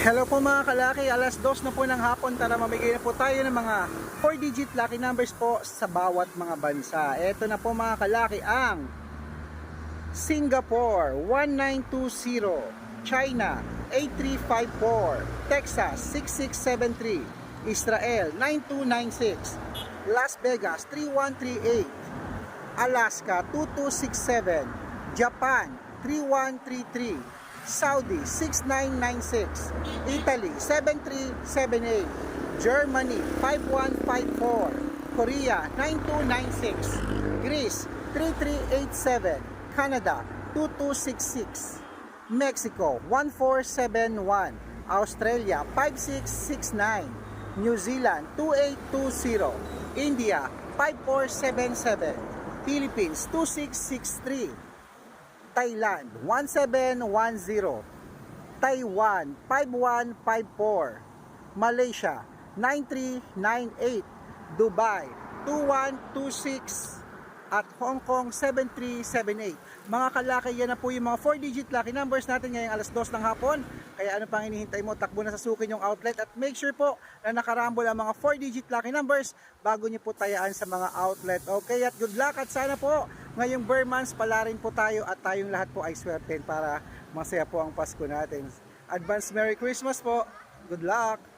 Hello po mga kalaki, alas dos na po ng hapon. Tara mamigay na po tayo ng mga 4-digit lucky numbers po sa bawat mga bansa. Ito na po mga kalaki ang Singapore 1920, China 8354, Texas 6673, Israel 9296, Las Vegas 3138, Alaska 2267, Japan 3133, Saudi 6996, Italy 7378, Germany 5154, Korea 9296, Greece 3387, Canada 2266, Mexico 1471, Australia 5669, New Zealand 2820, India 5477, Philippines 2663, Thailand 1710 Taiwan 5154 Malaysia 9398 Dubai 2126 at Hong Kong 7378 mga kalaki yan na po yung mga 4 digit lucky numbers natin ngayong alas 2 ng hapon. Kaya ano pang hinihintay mo takbo na sa sukin yung outlet. At make sure po na nakarambol ang mga 4 digit lucky numbers bago nyo po tayaan sa mga outlet. Okay at good luck at sana po ngayong Burr months pala rin po tayo at tayong lahat po ay swerten para masaya po ang Pasko natin. Advance Merry Christmas po. Good luck